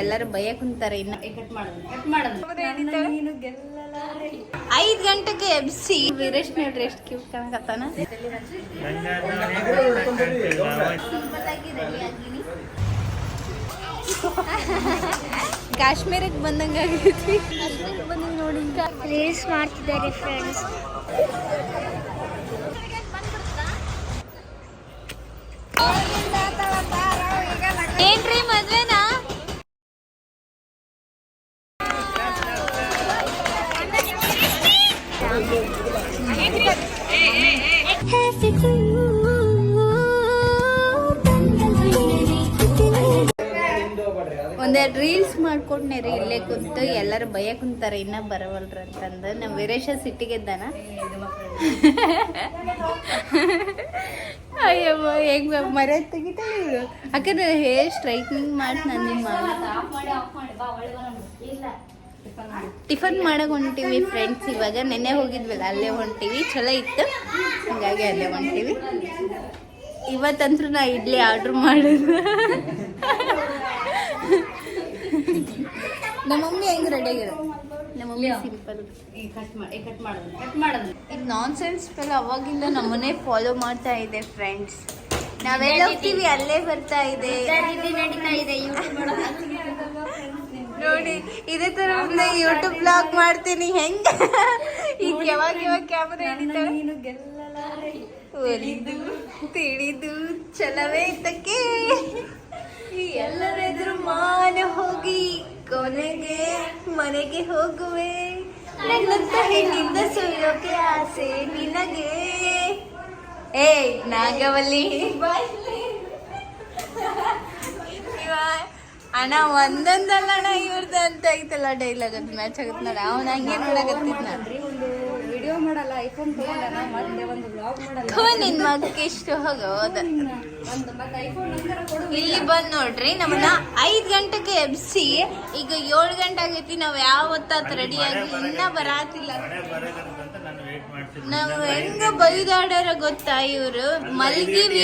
ಎಲ್ಲರೂ ಭಯ ಕುಂತಾರೆ ಇನ್ನ. ಐದ್ ಗಂಟೆಗೆ ಎಬ್ಸಿ. ವೀರೇಶ್ ನೋಡ್ರಿ ಎಷ್ಟು ಕ್ಯೂಟ್ ಕಾಣಕತ್ತಾನ ಕಾಶ್ಮೀರಕ್ಕೆ ಬಂದಂಗ ಆಗೈತಿ. ನೋಡಿ ರೀಲ್ಸ್ ಮಾಡ್ತಿದ್ದಾರೆ ಫ್ರೆಂಡ್ಸ್ ಏನ್ರಿ ಮದ್ವೆನಾ ಒಂದೆರಡು ರೀಲ್ಸ್ ಮಾಡ್ಕೊಂಡೆ ರೀ ಇಲ್ಲೇ ಕುಂತು, ಎಲ್ಲರೂ ಭಯ ಕುಂತಾರೆ, ಇನ್ನ ಬರವಲ್ರ ಅಂತಂದು. ನಮ್ಮ ವೀರೇಶ ಸಿಟ್ಟಿಗೆದ್ದಾನ ಅಯ್ಯೋ, ಹೆಂಗ್ ಮರ ತೆಗಿತಾ ಅಕ್ಕ ಹೇರ್ ಸ್ಟ್ರೈಟ್ನಿಂಗ್ ಮಾಡಿ ನಾನು ಟಿಫನ್ ಮಾಡಕ್ ಹೊಂಟಿವಿ ಫ್ರೆಂಡ್ಸ್ ಇವಾಗ. ನೆನ್ನೆ ಹೋಗಿದ್ವಲ್ಲ ಅಲ್ಲೇ ಹೊಂಟಿವಿ. ಚಲೋ ಇತ್ತು. ಹಂಗಾಗಿ ಅಲ್ಲೇ ಹೊಂಟಿವಿ. ಇವತ್ತಂತೂ ನಾ ಇಡ್ಲಿ ಆರ್ಡ್ರ್ ಮಾಡಿದ್ರು ನಮ್ಮ ಮಮ್ಮಿ ಹೆಂಗ್ ರೆಡಿ ಆಗ್ಯಾರ ನಮ್ಮ ಮಮ್ಮಿ ಸಿಂಪಲ್ ಇದು ನಾನ್ ಸೆನ್ಸ್ ಪೆಲ್ಲ ಅವಾಗಿಂದ ನಮ್ಮನೆ ಫಾಲೋ ಮಾಡ್ತಾ ಇದೆ ಫ್ರೆಂಡ್ಸ್ ನಾವೆಲ್ಲ ಹೋಗ್ತೀವಿ ಅಲ್ಲೇ ಬರ್ತಾ ಇದೆ. ನಡೀತಾ ಇದೆ. ನೋಡಿ ಇದೇ ತರ ಯೂಟ್ಯೂಬ್ ಬ್ಲಾಗ್ ಮಾಡ್ತೀನಿ ಹೆಂಗ? ಈಗ ಯಾವಾಗ ಯಾವಾಗ ಕ್ಯಾಮರಾ ಹಿಡಿತಾಳೆ ಒಲಿದು ತಿಳಿದು ಚಲವೇ ಎಲ್ಲರ ಎಲ್ಲರೆದುರು ಮಾನ ಹೋಗಿ ಕೊನೆಗೆ ಮನೆಗೆ ಹೋಗುವೆ. ನನ್ನಂತ ಹೆಣ್ಣಿಂದ ಸುಳ್ಳೋಕೆ ಆಸೆ ನಿನಗೆ. ಏ ನಾಗವಲ್ಲಿ. ಇವ ಅಣ್ಣ ಒಂದೊಂದಲ್ಲ ಅಣ್ಣ ಇವ್ರದ್ದು ಅಂತ ಐತಲ್ಲ ಡೈಲಾಗ್ ಅದು ಮ್ಯಾಚ್ ಆಗುತ್ತೆ ನೋಡಿ. ಅವ್ನ ಹಂಗೆ ನೋಡಕತ್ತಿದ್ ನಾನು. ಒಂದು ವಿಡಿಯೋ ಮಾಡಲ್ಲ ಐಫೋನ್ ತಗೊಂಡಲ್ಲ ಮತ್ತೆ ಒಂದು ಬ್ಲಾಗ್ ಮಾಡಲ್ಲ. ಹೋ ನಿನ್ ಮಗಕ್ಕೆ ಇಷ್ಟು ಹೋಗೋದ ಒಂದು ಮತ್ತೆ ಐಫೋನ್ ನಂತರ ಕೊಡು. ಇಲ್ಲಿ ಬಂದ್ ನೋಡ್ರಿ ನಮ್ಮನ್ನ ಐದ್ ಗಂಟೆಗೆ ಎಬ್ಸಿ ಈಗ ಏಳು ಗಂಟೆ ಆಗೈತಿ ನಾವ್ ಯಾವತ್ತಾತ್ ರೆಡಿ ಆಗಿ ಇನ್ನ ಬರಾತಿಲ್ಲ. ನಾವ್ ಹೆಂಗ ಬೈದಾಡೋರ ಗೊತ್ತಾ ಇವರು? ಮಲ್ಗಿವಿ.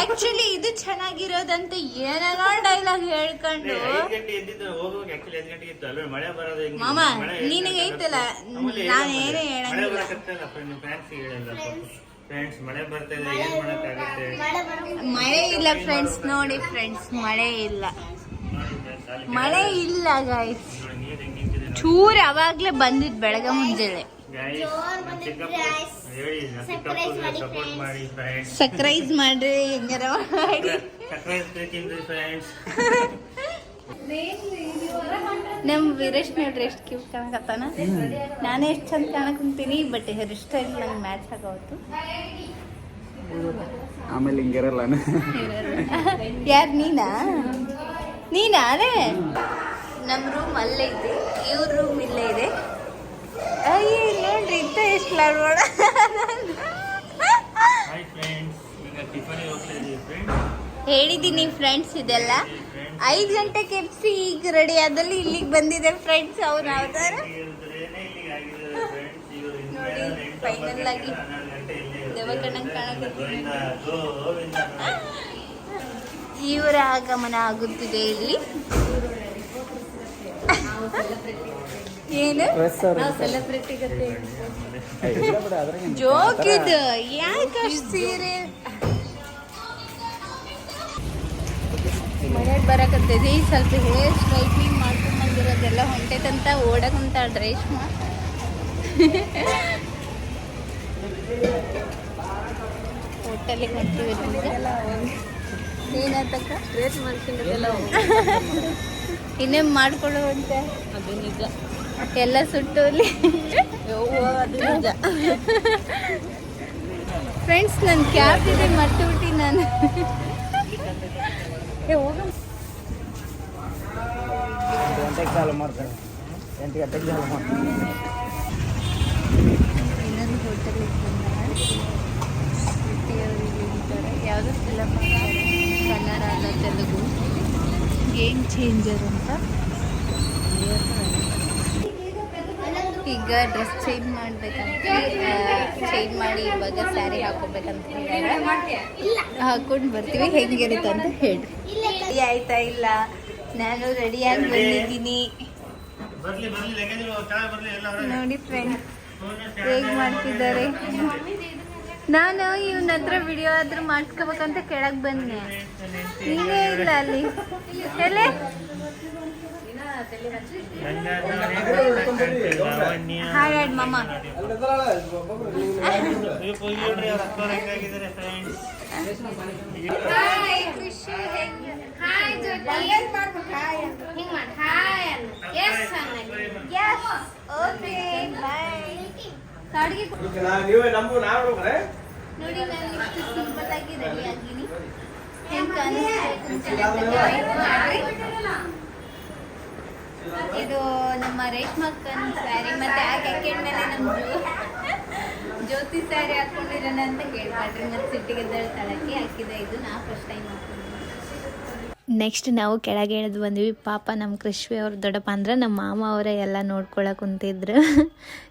ಆಕ್ಚುಲಿ ಇದು ಚೆನ್ನಾಗಿರೋದಂತ ಏನೇನೋ ಡೈಲಾಗ್ ಹೇಳ್ಕೊಂಡು. ಮಾಮ ನಿನಗೆ ಐತಲ್ಲ? ನಾನು ಏನೇ ಹೇಳಂಗಿಲ್ಲ. ಫ್ರೆಂಡ್ಸ್ ಮಳೆ ಇಲ್ಲ ಫ್ರೆಂಡ್ಸ್ ನೋಡಿ ಫ್ರೆಂಡ್ಸ್ ಮಳೆ ಇಲ್ಲ. ಮಳೆ ಇಲ್ಲ ಗಾಯ್ಸ್. ಚೂರ್ ಅವಾಗ್ಲೇ ಬಂದಿದ್ ಬೆಳಗ್ಗೆ ಮುಂಜಾನೆ. ಸಕ್ರೈಸ್ ಮಾಡ್ರಿ ಹೆಂಗಾರ ನಮ್ ವೀರೇಶ್ ನೋಡ್ರಿ ಎಷ್ಟು ಕ್ಯೂಟ್ ಕಾಣಕತ್ತಾನ. ನಾನೇ ಎಷ್ಟು ಚಂದ ಕಾಣಕಂತೀನಿ ಬಟ್ ಹೇರ್ ಸ್ಟೈಲ್ ನಂಗೆ ಮ್ಯಾಚ್ ಆಗೋತು ಆಮೇಲೆ ಹಿಂಗಿರಲ್ಲ. ಯಾರು ನೀನಾ? ನೀನಾ ಅದೇ ನಮ್ಮ ರೂಮ್ ಅಲ್ಲೇ ಇದೆ ಇವ್ರ ರೂಮ್ ಇಲ್ಲೇ ಇದೆ ಅಯ್ಯ ನೋಡ್ರಿ ಇಂತ ಎಷ್ಟು ಲಾಡ್ವಾಡ ಹಾಯ್ ಫ್ರೆಂಡ್ಸ್ ಈಗ ಟಿಫನ್ ಹೋಗ್ತಾ ಇದೀವಿ ಫ್ರೆಂಡ್ಸ್ ಹೇಳಿದ್ದೀನಿ ಫ್ರೆಂಡ್ಸ್ ಇದೆಲ್ಲ. ಐದು ಗಂಟೆ ಕೆಪ್ಸಿ ಈಗ ರೆಡಿ ಆದಲ್ಲಿ ಇಲ್ಲಿಗೆ ಬಂದಿದೆ ಫ್ರೆಂಡ್ಸ್ ಅವ್ರು ಯಾವ್ದಾರ ನೋಡಿ, ಫೈನಲ್ ಆಗಿ ದೆವ್ವಕಣ್ಣಂಗ್ ಕಾಣಕತ್ತಿದೆ. ಇವರ ಆಗಮನ ಆಗುತ್ತಿದೆ ಇಲ್ಲಿ. ಏನು? ಸೆಲೆಬ್ರಿಟಿ ಗತೆ. ಜೋಕ್ ಇದು. ಯಾಕೆ ಅಷ್ಟು ಸೀರೆ? ಮನೆಗೆ ಬರಕತ್ತೈತಿ. ಸ್ವಲ್ಪ ಹೇರ್ ಸ್ಟ್ರೈಟ್ನಿಂಗ್ ಮಾಡ್ಕೊಂಡ್ ಬಂದಿರೋದೆಲ್ಲ ಹೊಂಟೈತಂತ ಓಡಕಂತ ರೇಷ್ಮಾ. ಹೋಟೆಲಿಗೆ ಹೊಂಟಿವಿ ಏನಾತಕ್ಕ ರೇಟ್ ಮಾಡ್ಕೊಂಡಿದ್ದೆಲ್ಲ ಇನ್ನೇನು ಮಾಡ್ಕೊಳ್ಳುವಂತೆ? ಅದು ನಿಜ ಎಲ್ಲ ಸುಟ್ಟು ಫ್ರೆಂಡ್ಸ್ ನನ್ನ ಕ್ಯಾಬ್ ಇದೆ, ಮರ್ತು ಬಿಟ್ಟು ನಾನು. ಇನ್ನೊಂದು ಯಾವುದೋ ಕನ್ನಡ ಅಲ್ಲ ತೆಲುಗು. ಗೇಮ್ ಚೇಂಜರ್ ಅಂತ. ಈಗ ಡ್ರೆಸ್ ಚೇಂಜ್ ಮಾಡ್ಬೇಕಂತ ಚೇಂಜ್ ಮಾಡಿ ಇವಾಗ ಸ್ಯಾರಿ ಹಾಕೋಬೇಕಂತ ಹಾಕೊಂಡು ಬರ್ತೀವಿ. ಹೆಂಗಿರುತ್ತೆ ಅಂತ ಹೇಳಿ ರೆಡಿ ಆಯ್ತಾ? ಇಲ್ಲ. ನಾನು ರೆಡಿಯಾಗಿ ಬಂದಿದ್ದೀನಿ. ಎಲ್ಲ. ನೋಡಿ ಫ್ರೆಂಡ್ ಹೇಗ್ ಮಾಡ್ತಿದ್ದಾರೆ? ನಾನು ಇವನ ಹತ್ರ ವಿಡಿಯೋ ಆದ್ರೂ ಮಾಡ್ಕೋಬೇಕಂತ ಕೆಳಗ್ ಬಂದೆ. ನೀನೇ ಇಲ್ಲ ಅಲ್ಲಿ. ಎಲೆ ಲಾವಣ್ಯ ಹಾಯ್ ಆಡ್ ಮಮ್ಮ ಹೋಗಿ? Hi hi hi okay bye ಅಡುಗೆ ನೀವೇ ನಮ್ಗೂ ನಾವು ನೋಡ್ರೆ ನೋಡಿ ನಾನು ಇಷ್ಟು ಸಿಂಪಲ್ ಆಗಿ ರೆಡಿ ಆಗಿನಿ ಹೆಂಗೆ ಕಾಣಿಸ್ಬೇಕು ಅಂತ ಮಾಡಿ. ಇದು ನಮ್ಮ ರೇಷ್ಮಕ್ಕನ್ ಸ್ಯಾರಿ ಮತ್ತೆ ಆ ಕೆಕೆಟ್ ಮೇಲೆ ನಮ್ಮ ಜ್ಯೋತಿ ಸ್ಯಾರಿ ಹಾಕೊಂಡಿರೋಣ ಅಂತ ಕೇಳ್ಬಾಡ್ರಿ ಮತ್ತೆ ಸಿಟ್ಟಿಗೆ ತಳಕ್ಕೆ ಹಾಕಿದೆ. ಇದು ನಾ ಫಸ್ಟ್ ಟೈಮ್ ಹಾಕೊಂಡಿದ್ದೀನಿ ನೆಕ್ಸ್ಟ್ ನಾವು ಕೆಳಗೆ ಇಳಿದು ಬಂದ್ವಿ. ಪಾಪ ನಮ್ಮ ಕೃಷ್ವಿ ಅವ್ರ ದೊಡ್ಡಪ್ಪ ಅಂದ್ರೆ ನಮ್ಮ ಮಾಮ ಅವರೇ ಎಲ್ಲ ನೋಡ್ಕೊಳಕ್ ಕುಂತಿದ್ರು.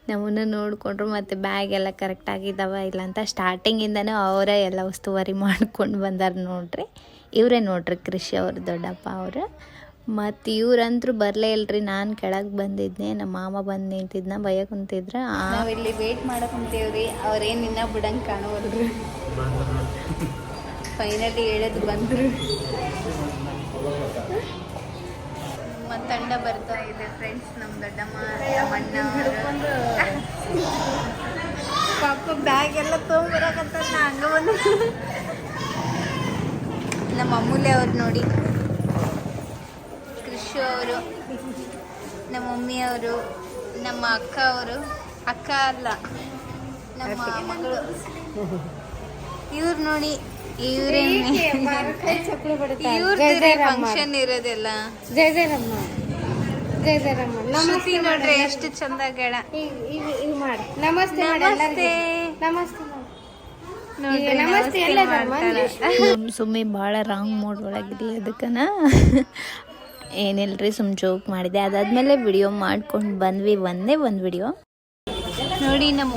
ನಮ್ಮನ್ನು ನೋಡಿಕೊಂಡ್ರು ಮತ್ತು ಬ್ಯಾಗ್ ಎಲ್ಲ ಕರೆಕ್ಟ್ ಆಗಿದ್ದಾವ ಇಲ್ಲ ಅಂತ ಸ್ಟಾರ್ಟಿಂಗಿಂದನೂ ಅವರೇ ಎಲ್ಲ ಉಸ್ತುವಾರಿ ಮಾಡ್ಕೊಂಡು ಬಂದಾರ ನೋಡ್ರಿ. ಇವರೇ ನೋಡ್ರಿ ಕೃಷಿ ಅವ್ರ ದೊಡ್ಡಪ್ಪ ಅವರು. ಮತ್ತು ಇವ್ರಂತರೂ ಬರಲೇ ಇಲ್ರಿ ನಾನು ಕೆಳಗೆ ಬಂದಿದ್ದೆ ನಮ್ಮ ಮಾಮ ಬಂದು ನಿಂತಿದ್ನ ಭಯ ಕುಂತಿದ್ರ ನಾವಿಲ್ಲಿ ವೇಟ್ ಮಾಡಕ್ ಕುಂತೇವ್ರಿ ಅವ್ರೇನ್ ಇನ್ನ ಬಿಡಂಗ್ ಕಾಣುವಲ್ರಿ. ಫೈನಲಿ ಹೇಳದ್ ಬಂದರು. ಮತ್ತು ತಂಡ ಬರ್ತಾ ಇದೆ ಫ್ರೆಂಡ್ಸ್ ನಮ್ ದೊಡ್ಡಮ್ಮ ನಮ್ಮ ಅಣ್ಣ ಅವ್ರು. ಪಾಪ ಬ್ಯಾಗ್ ಎಲ್ಲ ತೊಗೊಂಬರಕತ್ತ ಹಂಗ ಬಂದು ನಮ್ಮ ಅಮೂಲ್ಯ ಅವ್ರು ನೋಡಿ. ಕೃಷಿ ಅವರು ನಮ್ಮ ಮಮ್ಮಿಯವರು ನಮ್ಮ ಅಕ್ಕ ಅವರು ಅಕ್ಕ ಅಲ್ಲ ನಮ್ಮ ಮಗಳು. ಇವ್ರು ನೋಡಿ ಇವ್ರೇ ಇವ್ರದ್ದೇ ಫಂಕ್ಷನ್ ಇರೋದೆಲ್ಲ. ಜಯ ಜಯರಮ್ಮ ಜಯ ಜಯರಮ್ಮ ನಮಸ್ತೆ ನೋಡ್ರಿ ಎಷ್ಟು ಚಂದ ಗೆಳ. ಮಾಡಿ. ನಮಸ್ತೆ ನಮಸ್ತೆ. ನಮಸ್ತೆ. ಸುಮ್ಮನೆ ಭಾಳ ರಾಂಗ್ ಮೋಡ್ ಒಳಗಿರಲಿ ಅದಕ್ಕನ. ಏನಿಲ್ರಿ ಸುಮ್ ಜೋಕ್ ಮಾಡಿದೆ. ಅದಾದ್ಮೇಲೆ ವಿಡಿಯೋ ಮಾಡ್ಕೊಂಡು ಬಂದ್ವಿ. ಒಂದೇ ಒಂದು ವಿಡಿಯೋ ನೋಡಿ ನಮ್ಮ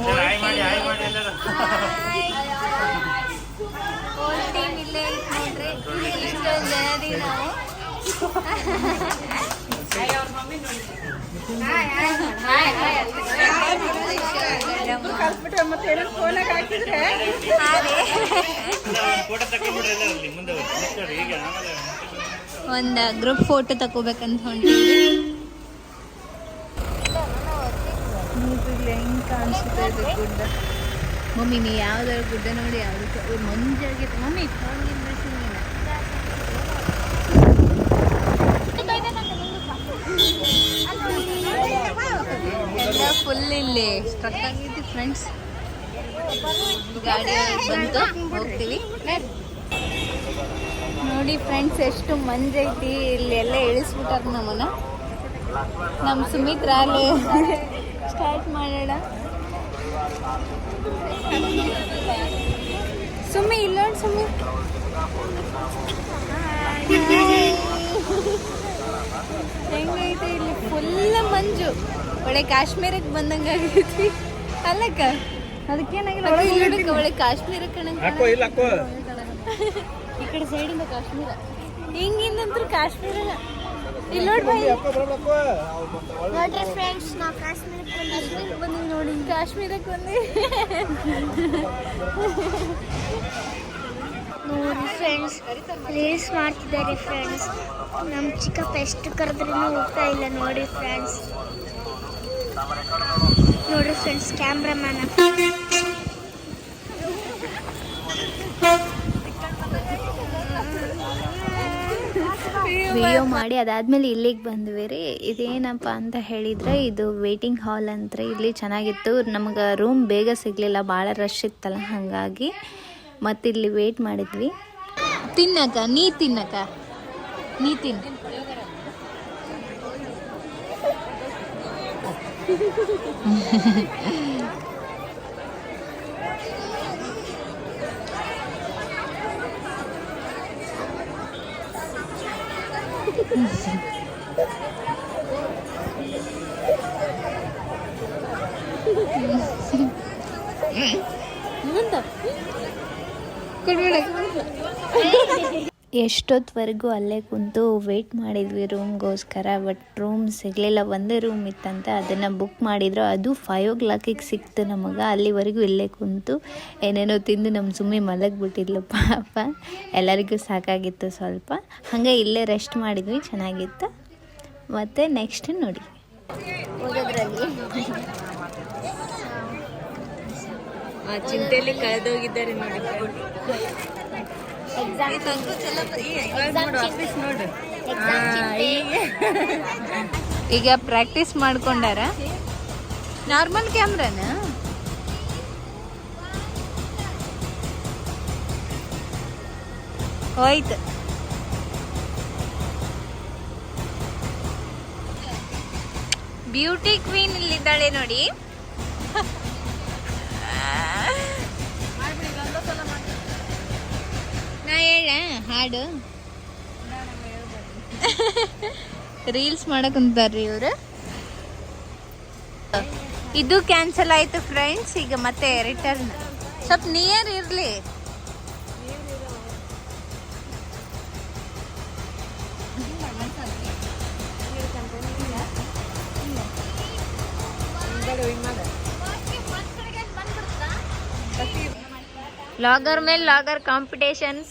ಹಾಯ್ ಒಂದು ಗ್ರೂಪ್ ಫೋಟೋ ತಗೋಬೇಕಂತ ಹೊಂಟಿದ್ವಿ. ಹೆಂಗೆ ಮಮ್ಮಿ, ನೀ ಯಾವ್ದಾದ್ರು ಗುಡ್ಡ ನೋಡಿ ಯಾವ್ದು ಮಂಜಾಗಿ ಮಮ್ಮಿ ಎಲ್ಲ ಫುಲ್ ಇಲ್ಲಿ ಸ್ಟ್ರಕ್ ಆಗಿದ್ದು ಫ್ರೆಂಡ್ಸ್ ಗಾಡಿ ಬಂತು ಹೋಗ್ತೀವಿ. ನೋಡಿ ಫ್ರೆಂಡ್ಸ್ ಎಷ್ಟು ಮಂಜೈತಿ ಇಲ್ಲಿ ಎಲ್ಲ ಇಳಿಸ್ಬಿಟ್ಟಾರ ನಮ್ಮನ್ನ. ನಮ್ಮ ಸುಮಿತ್ರ ಅಲ್ಲಿ ಸ್ಟಾರ್ಟ್ ಮಾಡೋಣ. ಸುಮ್ಮಿ ಇಲ್ಲ ಸುಮ್ಮಿ ಹೆಂಗೈತೆ ಇಲ್ಲಿ ಫುಲ್ ಮಂಜು. ಒಳ್ಳೆ ಕಾಶ್ಮೀರಕ್ಕೆ ಬಂದಂಗೆ ಆಗೈತಿ. ಅಲ್ಲಕ್ಕ? ಅದಕ್ಕೇನಾಗಿಲ್ಲ ಒಳ್ಳೆ ಕಾಶ್ಮೀರ ಈ ಕಡೆ ಸೈಡಿಂದ ಕಾಶ್ಮೀರ. ಹಿಂಗಿಂದಂತ್ರ ಕಾಶ್ಮೀರ ಇಲ್ಲಿ. ನೋಡಿ ಬೈ. ನೋಡ್ರಿ ಫ್ರೆಂಡ್ಸ್ ನಾವು ಕಾಶ್ಮೀರಕ್ಕೆ ಕಾಶ್ಮೀರಕ್ಕೆ ಬಂದಿವಿ ನೋಡಿ. ಕಾಶ್ಮೀರಕ್ಕೆ ಬಂದು ನೋಡಿ ಫ್ರೆಂಡ್ಸ್ ರೀಲ್ಸ್ ಮಾಡ್ತಿದ್ದಾರೆ ಫ್ರೆಂಡ್ಸ್ ನಮ್ಮ ಚಿಕ್ಕಪ್ಪ ಎಷ್ಟು ಕರೆದ್ರೂ ಹೋಗ್ತಾ ಇಲ್ಲ ನೋಡಿ ಫ್ರೆಂಡ್ಸ್ ನೋಡ್ರಿ ಫ್ರೆಂಡ್ಸ್ ಕ್ಯಾಮ್ರಾಮ್ಯಾನ ವಿಡಿಯೋ ಮಾಡಿ ಅದಾದ್ಮೇಲೆ ಇಲ್ಲಿಗೆ ಬಂದ್ವಿ ರೀ ಇದೇನಪ್ಪ ಅಂತ ಹೇಳಿದ್ರೆ ಇದು ವೇಟಿಂಗ್ ಹಾಲ್ ಅಂತ ಇಲ್ಲಿ ಚೆನ್ನಾಗಿತ್ತು. ನಮ್ಗೆ ರೂಮ್ ಬೇಗ ಸಿಗ್ಲಿಲ್ಲ. ಭಾಳ ರಶ್ ಇತ್ತಲ್ಲ ಹಾಗಾಗಿ. ಮತ್ತೆ ಇಲ್ಲಿ ವೇಟ್ ಮಾಡಿದ್ವಿ. ತಿನ್ನಕ? ನೀ ತಿನ್ನಕ? ನೀ ತಿನ್ನ なんだこれもなくなった ಎಷ್ಟೊತ್ತವರೆಗೂ ಅಲ್ಲೇ ಕುಂತು ವೆಯ್ಟ್ ಮಾಡಿದ್ವಿ ರೂಮ್ಗೋಸ್ಕರ ಬಟ್ ರೂಮ್ ಸಿಗಲಿಲ್ಲ. ಒಂದೇ ರೂಮ್ ಇತ್ತಂತೆ ಅದನ್ನು ಬುಕ್ ಮಾಡಿದ್ರು. ಅದು ಫೈವ್ ಓ ಕ್ಲಾಕಿಗೆ ಸಿಕ್ತು ನಮಗೆ. ಅಲ್ಲಿವರೆಗೂ ಇಲ್ಲೇ ಕುಂತು ಏನೇನೋ ತಿಂದು ನಮ್ಮ ಸುಮ್ಮನೆ ಮಲಗಿಬಿಟ್ಟಿದ್ಲು ಪಾಪ. ಎಲ್ಲರಿಗೂ ಸಾಕಾಗಿತ್ತು ಸ್ವಲ್ಪ. ಹಾಗೆ ಇಲ್ಲೇ ರೆಸ್ಟ್ ಮಾಡಿದ್ವಿ ಚೆನ್ನಾಗಿತ್ತು. ಮತ್ತು ನೆಕ್ಸ್ಟ್ ನೋಡಿ. ಚಿಂತೆಯಲ್ಲಿ ಕಳೆದೋಗಿದ್ದಾರೆ ನೋಡಿ. ಈಗ ಪ್ರಾಕ್ಟೀಸ್ ಮಾಡ್ಕೊಂಡಾರ? ನಾರ್ಮಲ್ ಕ್ಯಾಮ್ರಾನ ಹೋಯ್ತು. ಬ್ಯೂಟಿ ಕ್ವೀನ್ ಇಲ್ಲಿದ್ದಾಳೆ ನೋಡಿ. ನಾ ಹೇಳ, ಹಾಡು. ರೀಲ್ಸ್ ಮಾಡಕ್ ಇವರು. ಇವ್ರು ಇದು ಕ್ಯಾನ್ಸಲ್ ಆಯ್ತು ಫ್ರೆಂಡ್ಸ್ ಈಗ ಮತ್ತೆ ರಿಟರ್ನ್ ಸ್ವಲ್ಪ ನಿಯರ್ ಇರ್ಲಿ. ಲಾಗರ್ ಮೇಲೆ ಲಾಗರ್ ಕಾಂಪಿಟೇಷನ್ಸ್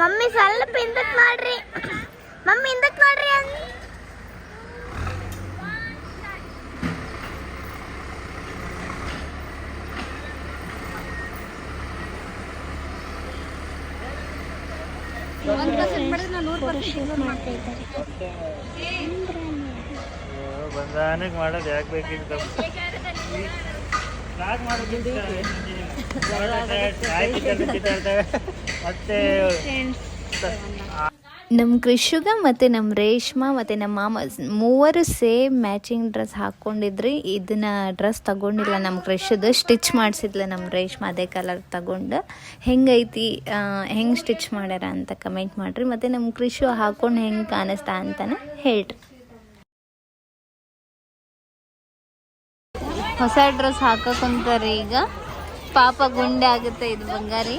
ಮಮ್ಮಿ ಸ್ವಲ್ಪ ಹಿಂದಕ್ ಮಾಡ್ರಿ. ಮಮ್ಮಿ ಹಿಂದಕ್ ಮಾಡ್ರಿ ಅಂದ್ರೆ ಬಂದಾನಕ್ಕೆ ಮಾಡೋದು ಯಾಕೆ ಬೇಕಿತ್ತು? ಮಾಡೋದು? ಮತ್ತೆ ನಮ್ಮ ಕೃಷಿಗ ಮತ್ತು ನಮ್ಮ ರೇಷ್ಮಾ ಮತ್ತು ನಮ್ಮ ಮಾಮ ಮೂವರು ಸೇಮ್ ಮ್ಯಾಚಿಂಗ್ ಡ್ರೆಸ್ ಹಾಕ್ಕೊಂಡಿದ್ರಿ ಇದನ್ನ ಡ್ರೆಸ್ ತಗೊಂಡಿಲ್ಲ ನಮ್ಮ ಕೃಷಿದು. ಸ್ಟಿಚ್ ಮಾಡಿಸಿದ್ಲ ನಮ್ಮ ರೇಷ್ಮಾ, ಅದೇ ಕಲರ್ ತಗೊಂಡು. ಹೆಂಗೈತಿ ಹೆಂಗೆ ಸ್ಟಿಚ್ ಮಾಡ್ಯಾರ ಅಂತ ಕಮೆಂಟ್ ಮಾಡಿರಿ. ಮತ್ತು ನಮ್ಮ ಕೃಷಿ ಹಾಕೊಂಡು ಹೆಂಗೆ ಕಾಣಿಸ್ತಾ ಅಂತಾನೆ ಹೇಳ್ರಿ. ಹೊಸ ಡ್ರೆಸ್ ಹಾಕಕ್ಕಂತಾರೆ ಈಗ. ಪಾಪ ಗುಂಡೆ ಆಗುತ್ತೆ ಇದು ಬಂಗಾರಿ.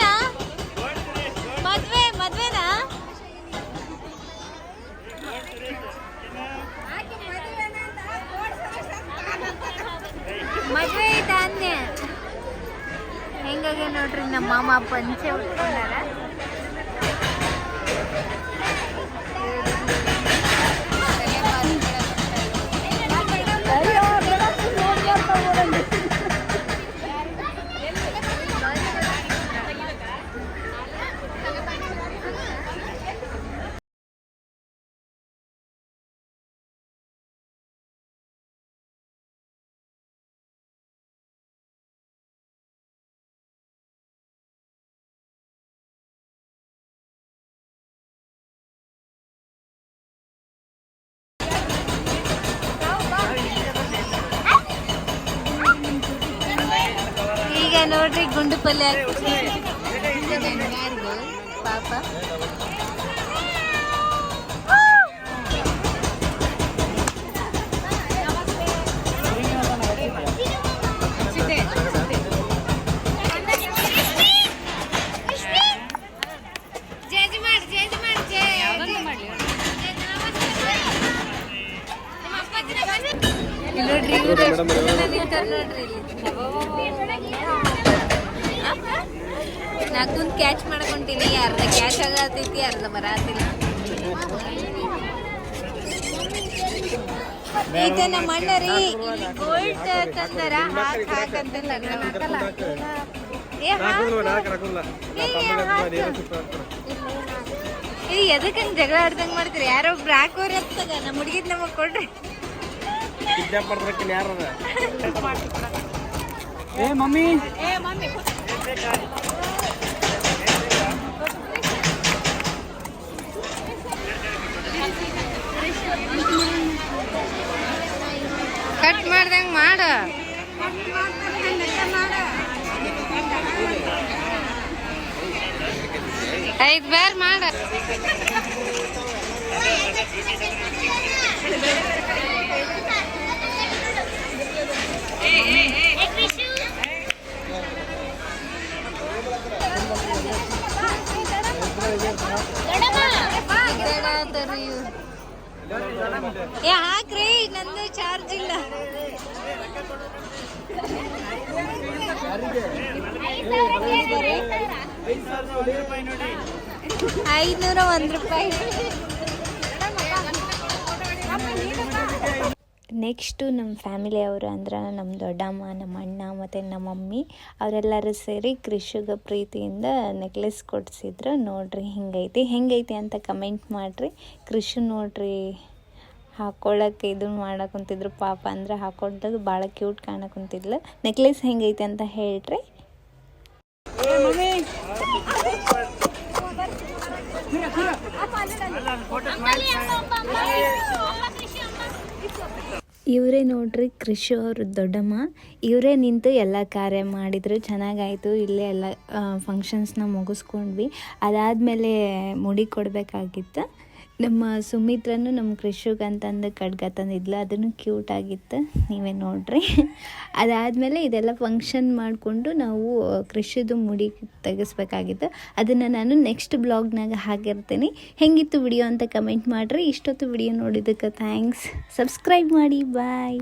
ಹೆಂಗಾಗೆ ನೋಡ್ರಿ ನಮ್ಮ ಮಾಮ ಪಂಚೆ ಉಟ್ಕೊಂಡಾರ ಈಗ ನೋಡ್ರಿ ಗುಂಡು ಈಗ ನಮ್ಮ ಅಣ್ಣ ರೀ ಗೋಲ್ಡ್ ತಂದರ ಹಾಕ್ ಹಾಕಂತಲ್ಲ ನಾನ್ ಹಾಕಲ್ಲ. ಏ ಹಾಕು. ಏ, ಹಾಕು. ಏ ಎದಕ್ಕಂಗ್ ಜಗಳ ಆಡ್ದಂಗ್ ಮಾಡ್ತೀರಿ? ಯಾರೋ ಒಬ್ರು ಹಾಕೋರಿ ಅಂತದ ನಮ್ಮ ಹುಡುಗಿದ್ ನಮಗ್ ಕೊಡ್ರಿ. ಕಿಡ್ನಾಪ್ ಮಾಡ್ಬೇಕು ಯಾರು ಏ ಮಮ್ಮಿ. ಕಟ್ ಮಾಡ್ದಂಗ್ ಮಾಡ ಐದ್ ಬೇರ್ ಮಾಡ ಹಾಕ್ರಿ ನಂದು ಚಾರ್ಜ್ ಇಲ್ಲ. ಐದ್ನೂರ ಒಂದ್ ರೂಪಾಯಿ. ನೆಕ್ಸ್ಟು ನಮ್ಮ ಫ್ಯಾಮಿಲಿಯವರು ಅಂದ್ರೆ ನಮ್ಮ ದೊಡ್ಡಮ್ಮ ನಮ್ಮ ಅಣ್ಣ ಮತ್ತು ನಮ್ಮ ಮಮ್ಮಿ ಅವರೆಲ್ಲರೂ ಸೇರಿ ಕೃಷಿಗ ಪ್ರೀತಿಯಿಂದ ನೆಕ್ಲೆಸ್ ಕೊಡಿಸಿದ್ರು ನೋಡಿರಿ ಹಿಂಗೈತಿ ಹೆಂಗೈತಿ ಅಂತ ಕಮೆಂಟ್ ಮಾಡಿರಿ ಕೃಷಿ ನೋಡಿರಿ ಹಾಕೊಳ್ಳೋಕೆ ಇದು ಮಾಡಕ್ಕಂತಿದ್ರು ಪಾಪ ಅಂದ್ರೆ ಹಾಕೊಂಡದ್ದು ಭಾಳ ಕ್ಯೂಟ್ ಕಾಣಕ್ಕಂತಿದ್ಲು ನೆಕ್ಲೆಸ್ ಹೆಂಗೈತಿ ಅಂತ ಹೇಳ್ರಿ ಇವರೇ ನೋಡ್ರಿ ಕೃಷಿ ಅವರು ದೊಡ್ಡಮ್ಮ. ಇವರೇ ನಿಂತು ಎಲ್ಲ ಕಾರ್ಯ ಮಾಡಿದರು. ಚೆನ್ನಾಗಾಯಿತು. ಇಲ್ಲೇ ಎಲ್ಲ ಫಂಕ್ಷನ್ಸ್ನ ಮುಗಿಸ್ಕೊಂಡ್ವಿ. ಅದಾದಮೇಲೆ ಮುಡಿ ಕೊಡಬೇಕಾಗಿತ್ತು. ನಮ್ಮ ಸುಮಿತ್ರನು ನಮ್ಮ ಕೃಷಿಗೆ ಅಂತಂದು ಖಡ್ಗ ತಂದಿದ್ಲು. ಅದನ್ನು ಕ್ಯೂಟ್ ಆಗಿತ್ತು. ನೀವೇ ನೋಡ್ರಿ. ಅದಾದಮೇಲೆ ಇದೆಲ್ಲ ಫಂಕ್ಷನ್ ಮಾಡಿಕೊಂಡು ನಾವು ಕೃಷಿದು ಮುಡಿ ತೆಗೆಸ್ಬೇಕಾಗಿತ್ತು. ಅದನ್ನು ನಾನು ನೆಕ್ಸ್ಟ್ ಬ್ಲಾಗ್ನಾಗ ಹಾಕಿರ್ತೀನಿ. ಹೆಂಗಿತ್ತು ವಿಡಿಯೋ ಅಂತ ಕಮೆಂಟ್ ಮಾಡಿರಿ. ಇಷ್ಟೊತ್ತು ವಿಡಿಯೋ ನೋಡಿದ್ದಕ್ಕೆ ಥ್ಯಾಂಕ್ಸ್ ಸಬ್ಸ್ಕ್ರೈಬ್ ಮಾಡಿ. ಬಾಯ್